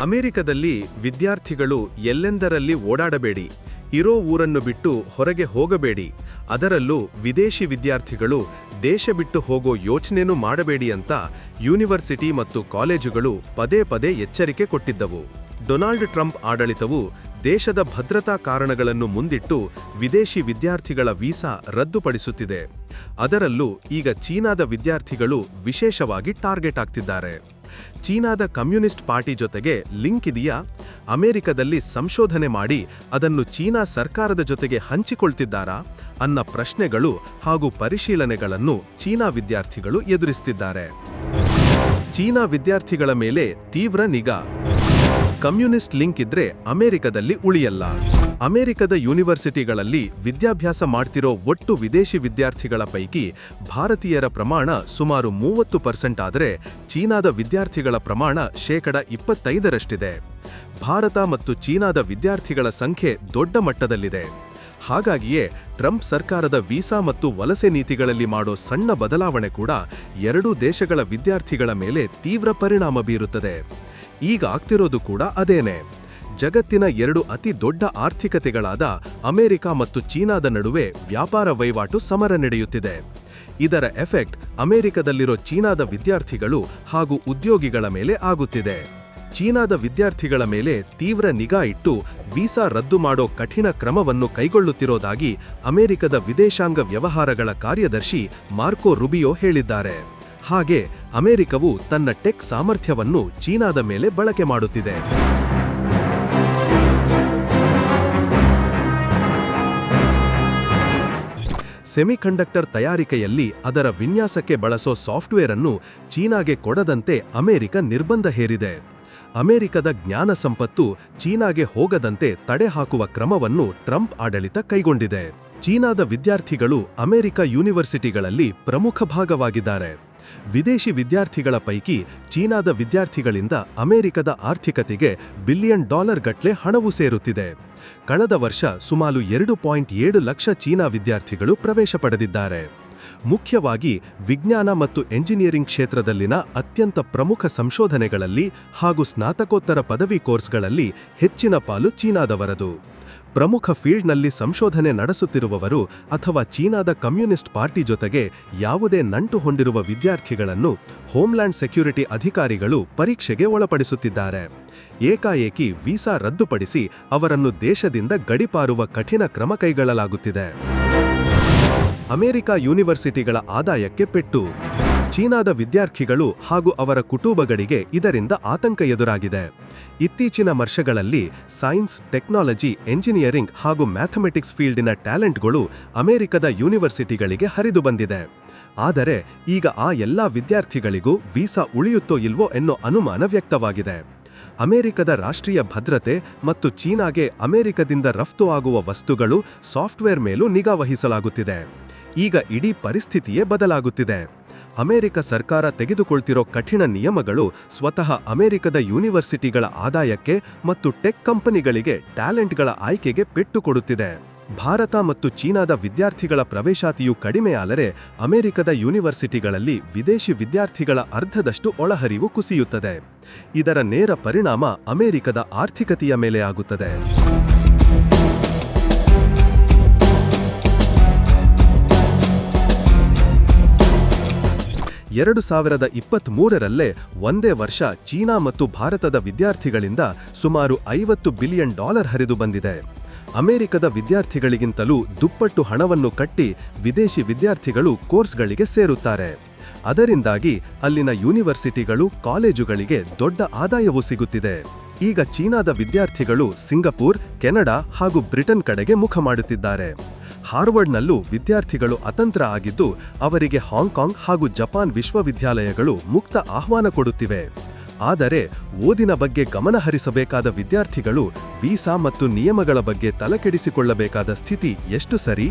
ಅಮೆರಿಕದಲ್ಲಿ ವಿದ್ಯಾರ್ಥಿಗಳು ಎಲ್ಲೆಂದರಲ್ಲಿ ಓಡಾಡಬೇಡಿ? ಇರೋ ಊರನ್ನು ಬಿಟ್ಟು ಹೊರಗೆ ಹೋಗಬೇಡಿ. ಅದರಲ್ಲೂ ವಿದೇಶಿ ವಿದ್ಯಾರ್ಥಿಗಳು ದೇಶ ಬಿಟ್ಟು ಹೋಗೋ ಯೋಚನೆನೂ ಮಾಡಬೇಡಿ ಅಂತ ಯೂನಿವರ್ಸಿಟಿ ಮತ್ತು ಕಾಲೇಜುಗಳು ಪದೇ ಪದೇ ಎಚ್ಚರಿಕೆ ಕೊಟ್ಟಿದ್ದವು. ಡೊನಾಲ್ಡ್ ಟ್ರಂಪ್ ಆಡಳಿತವು ದೇಶದ ಭದ್ರತಾ ಕಾರಣಗಳನ್ನು ಮುಂದಿಟ್ಟು ವಿದೇಶಿ ವಿದ್ಯಾರ್ಥಿಗಳ ವೀಸಾ ರದ್ದುಪಡಿಸುತ್ತಿದೆ. ಅದರಲ್ಲೂ ಈಗ ಚೀನಾದ ವಿದ್ಯಾರ್ಥಿಗಳು ವಿಶೇಷವಾಗಿ ಟಾರ್ಗೆಟ್ ಆಗ್ತಿದ್ದಾರೆ. ಚೀನಾದ ಕಮ್ಯುನಿಸ್ಟ್ ಪಾರ್ಟಿ ಜೊತೆಗೆ ಲಿಂಕ್ ಇದೆಯಾ? ಅಮೆರಿಕದಲ್ಲಿ ಸಂಶೋಧನೆ ಮಾಡಿ ಅದನ್ನು ಚೀನಾ ಸರ್ಕಾರದ ಜೊತೆಗೆ ಹಂಚಿಕೊಳ್ತಿದ್ದಾರಾ? ಅನ್ನ ಪ್ರಶ್ನೆಗಳು ಹಾಗೂ ಪರಿಶೀಲನೆಗಳನ್ನು ಚೀನಾ ವಿದ್ಯಾರ್ಥಿಗಳು ಎದುರಿಸ್ತಿದ್ದಾರೆ. ಚೀನಾ ವಿದ್ಯಾರ್ಥಿಗಳ ಮೇಲೆ ತೀವ್ರ ನಿಗಾ. ಕಮ್ಯುನಿಸ್ಟ್ ಲಿಂಕ್ ಇದ್ರೆ ಅಮೆರಿಕದಲ್ಲಿ ಉಳಿಯಲ್ಲ. ಅಮೆರಿಕದ ಯೂನಿವರ್ಸಿಟಿಗಳಲ್ಲಿ ವಿದ್ಯಾಭ್ಯಾಸ ಮಾಡ್ತಿರೋ ಒಟ್ಟು ವಿದೇಶಿ ವಿದ್ಯಾರ್ಥಿಗಳ ಪೈಕಿ ಭಾರತೀಯರ ಪ್ರಮಾಣ ಸುಮಾರು ಮೂವತ್ತು ಪರ್ಸೆಂಟ್ ಆದರೆ ಚೀನಾದ ವಿದ್ಯಾರ್ಥಿಗಳ ಪ್ರಮಾಣ ಶೇಕಡ ಇಪ್ಪತ್ತೈದರಷ್ಟಿದೆ. ಭಾರತ ಮತ್ತು ಚೀನಾದ ವಿದ್ಯಾರ್ಥಿಗಳ ಸಂಖ್ಯೆ ದೊಡ್ಡ ಮಟ್ಟದಲ್ಲಿದೆ. ಹಾಗಾಗಿಯೇ ಟ್ರಂಪ್ ಸರ್ಕಾರದ ವೀಸಾ ಮತ್ತು ವಲಸೆ ನೀತಿಗಳಲ್ಲಿ ಮಾಡೋ ಸಣ್ಣ ಬದಲಾವಣೆ ಕೂಡ ಎರಡೂ ದೇಶಗಳ ವಿದ್ಯಾರ್ಥಿಗಳ ಮೇಲೆ ತೀವ್ರ ಪರಿಣಾಮ ಬೀರುತ್ತದೆ. ಈಗ ಆಗ್ತಿರೋದು ಕೂಡ ಅದೇನೆ. ಜಗತ್ತಿನ ಎರಡು ಅತಿ ದೊಡ್ಡ ಆರ್ಥಿಕತೆಗಳಾದ ಅಮೆರಿಕ ಮತ್ತು ಚೀನಾದ ನಡುವೆ ವ್ಯಾಪಾರ ವಹಿವಾಟು ಸಮರ ನಡೆಯುತ್ತಿದೆ. ಇದರ ಎಫೆಕ್ಟ್ ಅಮೆರಿಕದಲ್ಲಿರೋ ಚೀನಾದ ವಿದ್ಯಾರ್ಥಿಗಳು ಹಾಗೂ ಉದ್ಯೋಗಿಗಳ ಮೇಲೆ ಆಗುತ್ತಿದೆ. ಚೀನಾದ ವಿದ್ಯಾರ್ಥಿಗಳ ಮೇಲೆ ತೀವ್ರ ನಿಗಾ ಇಟ್ಟು ವೀಸಾ ರದ್ದು ಮಾಡೋ ಕಠಿಣ ಕ್ರಮವನ್ನು ಕೈಗೊಳ್ಳುತ್ತಿರೋದಾಗಿ ಅಮೆರಿಕದ ವಿದೇಶಾಂಗ ವ್ಯವಹಾರಗಳ ಕಾರ್ಯದರ್ಶಿ ಮಾರ್ಕೋ ರುಬಿಯೋ ಹೇಳಿದ್ದಾರೆ. ಹಾಗೆ ಅಮೆರಿಕವು ತನ್ನ ಟೆಕ್ ಸಾಮರ್ಥ್ಯವನ್ನು ಚೀನಾದ ಮೇಲೆ ಬಳಕೆ ಮಾಡುತ್ತಿದೆ. ಸೆಮಿಕಂಡಕ್ಟರ್ ತಯಾರಿಕೆಯಲ್ಲಿ ಅದರ ವಿನ್ಯಾಸಕ್ಕೆ ಬಳಸೋ ಸಾಫ್ಟ್ವೇರ್ ಅನ್ನು ಚೀನಾಗೆ ಕೊಡದಂತೆ ಅಮೆರಿಕ ನಿರ್ಬಂಧ ಹೇರಿದೆ. ಅಮೆರಿಕದ ಜ್ಞಾನ ಸಂಪತ್ತು ಚೀನಾಗೆ ಹೋಗದಂತೆ ತಡೆ ಹಾಕುವ ಕ್ರಮವನ್ನು ಟ್ರಂಪ್ ಆಡಳಿತ ಕೈಗೊಂಡಿದೆ. ಚೀನಾದ ವಿದ್ಯಾರ್ಥಿಗಳು ಅಮೆರಿಕ ಯೂನಿವರ್ಸಿಟಿಗಳಲ್ಲಿ ಪ್ರಮುಖ ಭಾಗವಾಗಿದ್ದಾರೆ. ವಿದೇಶಿ ವಿದ್ಯಾರ್ಥಿಗಳ ಪೈಕಿ ಚೀನಾದ ವಿದ್ಯಾರ್ಥಿಗಳಿಂದ ಅಮೆರಿಕದ ಆರ್ಥಿಕತೆಗೆ ಬಿಲಿಯನ್ ಡಾಲರ್ ಗಟ್ಲೆ ಹಣವು ಸೇರುತ್ತಿದೆ. ಕಳೆದ ವರ್ಷ ಸುಮಾರು ಎರಡು ಪಾಯಿಂಟ್ ಏಳು ಲಕ್ಷ ಚೀನಾ ವಿದ್ಯಾರ್ಥಿಗಳು ಪ್ರವೇಶ ಪಡೆದಿದ್ದಾರೆ. ಮುಖ್ಯವಾಗಿ ವಿಜ್ಞಾನ ಮತ್ತು ಎಂಜಿನಿಯರಿಂಗ್ ಕ್ಷೇತ್ರದಲ್ಲಿನ ಅತ್ಯಂತ ಪ್ರಮುಖ ಸಂಶೋಧನೆಗಳಲ್ಲಿ ಹಾಗೂ ಸ್ನಾತಕೋತ್ತರ ಪದವಿ ಕೋರ್ಸ್ಗಳಲ್ಲಿ ಹೆಚ್ಚಿನ ಪಾಲು ಚೀನಾದವರದು. ಪ್ರಮುಖ ಫೀಲ್ಡ್ನಲ್ಲಿ ಸಂಶೋಧನೆ ನಡೆಸುತ್ತಿರುವವರು ಅಥವಾ ಚೀನಾದ ಕಮ್ಯುನಿಸ್ಟ್ ಪಾರ್ಟಿ ಜೊತೆಗೆ ಯಾವುದೇ ನಂಟು ಹೊಂದಿರುವ ವಿದ್ಯಾರ್ಥಿಗಳನ್ನು ಹೋಮ್ಲ್ಯಾಂಡ್ ಸೆಕ್ಯೂರಿಟಿ ಅಧಿಕಾರಿಗಳು ಪರೀಕ್ಷೆಗೆ ಒಳಪಡಿಸುತ್ತಿದ್ದಾರೆ. ಏಕಾಏಕಿ ವೀಸಾ ರದ್ದುಪಡಿಸಿ ಅವರನ್ನು ದೇಶದಿಂದ ಗಡಿಪಾರುವ ಕಠಿಣ ಕ್ರಮ ಕೈಗೊಳ್ಳಲಾಗುತ್ತಿದೆ. ಅಮೆರಿಕ ಯೂನಿವರ್ಸಿಟಿಗಳ ಆದಾಯಕ್ಕೆ ಪೆಟ್ಟು. ಚೀನಾದ ವಿದ್ಯಾರ್ಥಿಗಳು ಹಾಗೂ ಅವರ ಕುಟುಂಬಗಳಿಗೆ ಇದರಿಂದ ಆತಂಕ ಎದುರಾಗಿದೆ. ಇತ್ತೀಚಿನ ವರ್ಷಗಳಲ್ಲಿ ಸೈನ್ಸ್, ಟೆಕ್ನಾಲಜಿ, ಎಂಜಿನಿಯರಿಂಗ್ ಹಾಗೂ ಮ್ಯಾಥಮೆಟಿಕ್ಸ್ ಫೀಲ್ಡಿನ ಟ್ಯಾಲೆಂಟ್ಗಳು ಅಮೆರಿಕದ ಯೂನಿವರ್ಸಿಟಿಗಳಿಗೆ ಹರಿದು ಬಂದಿದೆ. ಆದರೆ ಈಗ ಆ ಎಲ್ಲ ವಿದ್ಯಾರ್ಥಿಗಳಿಗೂ ವೀಸಾ ಉಳಿಯುತ್ತೋ ಇಲ್ವೋ ಎನ್ನೋ ಅನುಮಾನ ವ್ಯಕ್ತವಾಗಿದೆ. ಅಮೆರಿಕದ ರಾಷ್ಟ್ರೀಯ ಭದ್ರತೆ ಮತ್ತು ಚೀನಾಗೆ ಅಮೆರಿಕದಿಂದ ರಫ್ತು ಆಗುವ ವಸ್ತುಗಳು ಸಾಫ್ಟ್ವೇರ್ ಮೇಲೂ ನಿಗಾ ವಹಿಸಲಾಗುತ್ತಿದೆ. ಈಗ ಇಡೀ ಪರಿಸ್ಥಿತಿಯೇ ಬದಲಾಗುತ್ತಿದೆ. ಅಮೆರಿಕ ಸರ್ಕಾರ ತೆಗೆದುಕೊಳ್ತಿರೋ ಕಠಿಣ ನಿಯಮಗಳು ಸ್ವತಃ ಅಮೆರಿಕದ ಯೂನಿವರ್ಸಿಟಿಗಳ ಆದಾಯಕ್ಕೆ ಮತ್ತು ಟೆಕ್ ಕಂಪನಿಗಳಿಗೆ ಟ್ಯಾಲೆಂಟ್ಗಳ ಆಯ್ಕೆಗೆ ಪೆಟ್ಟು ಕೊಡುತ್ತಿದೆ. ಭಾರತ ಮತ್ತು ಚೀನಾದ ವಿದ್ಯಾರ್ಥಿಗಳ ಪ್ರವೇಶಾತಿಯು ಕಡಿಮೆಯಾದರೆ ಅಮೆರಿಕದ ಯೂನಿವರ್ಸಿಟಿಗಳಲ್ಲಿ ವಿದೇಶಿ ವಿದ್ಯಾರ್ಥಿಗಳ ಅರ್ಧದಷ್ಟು ಒಳಹರಿವು ಕುಸಿಯುತ್ತದೆ. ಇದರ ನೇರ ಪರಿಣಾಮ ಅಮೆರಿಕದ ಆರ್ಥಿಕತೆಯ ಮೇಲೆ ಆಗುತ್ತದೆ. ಎರಡು ಸಾವಿರದ ಇಪ್ಪತ್ತ್ಮೂರರಲ್ಲೇ ಒಂದೇ ವರ್ಷ ಚೀನಾ ಮತ್ತು ಭಾರತದ ವಿದ್ಯಾರ್ಥಿಗಳಿಂದ ಸುಮಾರು ಐವತ್ತು ಬಿಲಿಯನ್ ಡಾಲರ್ ಹರಿದು ಬಂದಿದೆ. ಅಮೆರಿಕದ ವಿದ್ಯಾರ್ಥಿಗಳಿಗಿಂತಲೂ ದುಪ್ಪಟ್ಟು ಹಣವನ್ನು ಕಟ್ಟಿ ವಿದೇಶಿ ವಿದ್ಯಾರ್ಥಿಗಳು ಕೋರ್ಸ್ಗಳಿಗೆ ಸೇರುತ್ತಾರೆ. ಅದರಿಂದಾಗಿ ಅಲ್ಲಿನ ಯೂನಿವರ್ಸಿಟಿಗಳು, ಕಾಲೇಜುಗಳಿಗೆ ದೊಡ್ಡ ಆದಾಯವೂ ಸಿಗುತ್ತಿದೆ. ಈಗ ಚೀನಾದ ವಿದ್ಯಾರ್ಥಿಗಳು ಸಿಂಗಪೂರ್, ಕೆನಡಾ ಹಾಗೂ ಬ್ರಿಟನ್ ಕಡೆಗೆ ಮುಖ ಮಾಡುತ್ತಿದ್ದಾರೆ. ಹಾರ್ವರ್ಡ್ನಲ್ಲೂ ವಿದ್ಯಾರ್ಥಿಗಳು ಅತಂತ್ರ ಆಗಿದ್ದು, ಅವರಿಗೆ ಹಾಂಗ್ಕಾಂಗ್ ಹಾಗೂ ಜಪಾನ್ ವಿಶ್ವವಿದ್ಯಾಲಯಗಳು ಮುಕ್ತ ಆಹ್ವಾನ ಕೊಡುತ್ತಿವೆ. ಆದರೆ, ಓದಿನ ಬಗ್ಗೆ ಗಮನಹರಿಸಬೇಕಾದ ವಿದ್ಯಾರ್ಥಿಗಳು ವೀಸಾ ಮತ್ತು ನಿಯಮಗಳ ಬಗ್ಗೆ ತಲೆಕೆಡಿಸಿಕೊಳ್ಳಬೇಕಾದ ಸ್ಥಿತಿ ಎಷ್ಟು ಸರಿ?